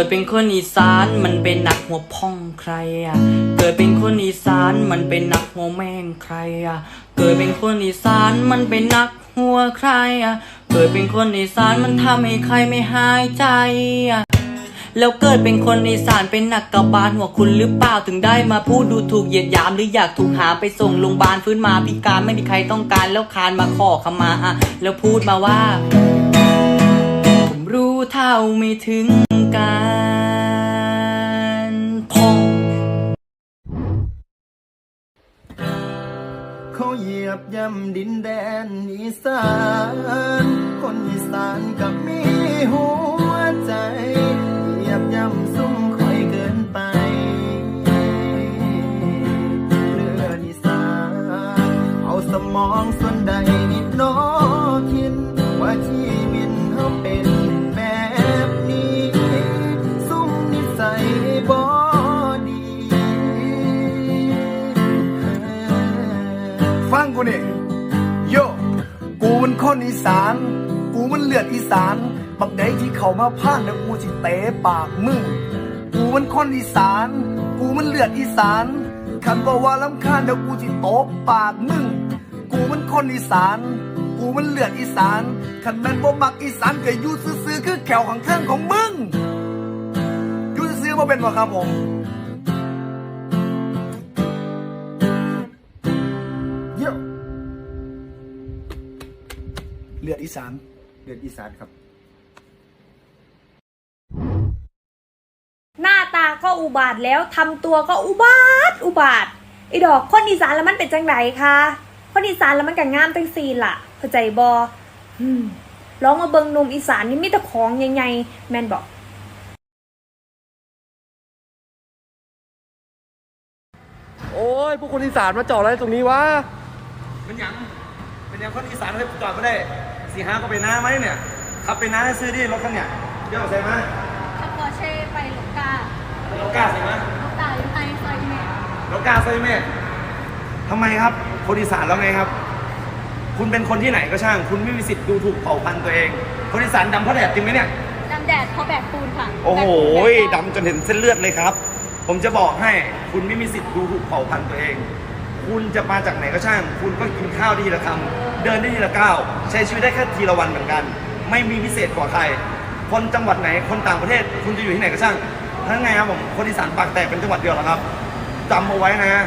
กิดเป็นคนอีสานมันเป็นหนักหัวพ่องใครอะ เกิดเป็นคนอีสานมันเป็นหนักหัวแม่งใครอะ เกิดเป็นคนอีสานมันเป็นหนักหัวใครอะ เกิดเป็นคนอีสานมันทำให้ใครไม่หายใจอะแล้วเกิดเป็นคนอีสานเป็นหนักกระบาลหัวคุณหรือเปล่าถึงได้มาพูดดูถูกเหยียดหยามหรืออยากถูกหาไปส่งโรงพยาบาลฟื้นมาพิการไม่มีใครต้องการแล้วคานมาขอขมาอะแล้วพูดมาว่า เท่าไม่ถึงการพองเขาเหยียบย่ำดินแดนอีสาน คนอีสานกับมีหัวใจ เหยียบย่ำซุ่มคอยเกินไปเลือดอีสานเอาสมองส่วนใดนิดน้อคิดว่าชีวิตเขาเป็น กูนี่โยกูมันคนอีสาน กูมันเลือดอีสานบักใดที่เขามาพานแล้วกูสิเตะปากมึง กูมันคนอีสาน กูมันเลือดอีสานคันบอกว่าลำคาญเดี๋ยวกูสิโตบปากมึง กูมันคนอีสาน กูมันเลือดอีสานคันแม่นบ่มักอีสานก็อยู่ซื่อๆคือแขวของเครื่องของมึงอยู่ซื่อๆบ่เป็นบ่ครับผม เลือดอีสานเลือดอีสานครับ หน้าตาก็อุบาทแล้วทำตัวก็อุบาทอุบาทไอ้ดอกคนอีสานแล้วมันเป็นจังไดคะคนอีสานแล้วมันก็งามจังซีล่ะเข้าใจบออืมลองมาเบิงหนุ่มอีสานนี่มีแต่ของใหญ่ๆแมนบอก โอ้ย พวกคนอีสานมาจอดอะไรตรงนี้วะเป็นยัง เป็นยังคนอีสานเลยจอดไม่ได้สี่ห้าก็ไปน้าไหมเนี่ยขับไปน้าให้ซื้อดิรถคันเนี่ยเดี๋ยวใส่มาขับปอร์เช่ไปหลงกาโลก้าใส่มาลูกตาอยู่ในซอยเมฆโลก้าใส่แม่ทำไมครับ คนอีสานแล้วไงครับ คุณเป็นคนที่ไหนก็ช่าง คุณไม่มีสิทธิ์ดูถูกเผ่าพันธุ์ตัวเอง คนอีสานดำเพราะแดดจริงไหมเนี่ยดำแดดเพราะแบกปูนค่ะ โอ้โหแบกปูนดำจนเห็นเส้นเลือดเลยครับ ผมจะบอกให้คุณไม่มีสิทธิ์ดูถูกเผ่าพันธุ์ตัวเอง คุณจะมาจากไหนก็ช่าง คุณก็กินข้าวได้ทีละคำเดินได้ทีละก้าวใช้ชีวิตได้แค่ทีละวันเหมือนกัน ไม่มีพิเศษกว่าใคร คนจังหวัดไหนคนต่างประเทศ คุณจะอยู่ที่ไหนก็ช่างทั้งไงครับผมคนอีสานปากแตกเป็นจังหวัดเดียวเหรอครับจำเอาไว้นะ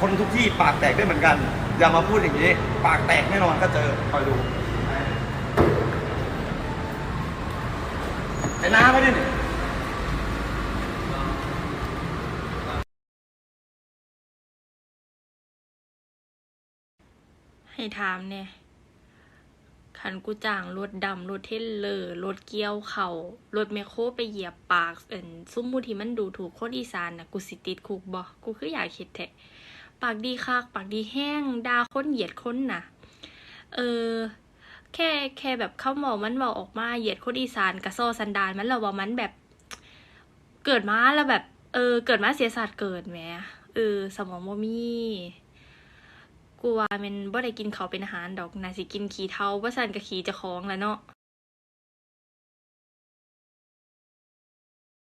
คนทุกที่ปากแตกได้เหมือนกัน อย่ามาพูดอย่างนี้ ปากแตกแน่นอนก็เจอคอยดูไอ้น้าไม่ได้นี่ ให้ถามเนี่ยคันกูจ้างรถดำรถเทรลเลอร์รถเกี้ยวเขารถแมคโครไปเหยียบปากเอินซุ่มมูที่มันดูถูกคนอีสานน่ะกูสิติดคุกบ่กูคืออยากคิดแท้ปากดีคักปากดีแห้งด่าคนเหยียดคนน่ะ เออ แค่แค่แบบเข้าเมามันเมาออกมาเหยียดคนอีสานกระโซสันดานมันเราว่ามันแบบ เกิดมาแล้วแบบ เออ เกิดมาเสียสัตว์เกิดแหมเออ สมองบ่มี กูว่ามันบ่ได้กินเขาเป็นอาหารดอกน่าสิกินขี้เทาว่าสันก็ขี้เจะคล้าของแล้วเนาะ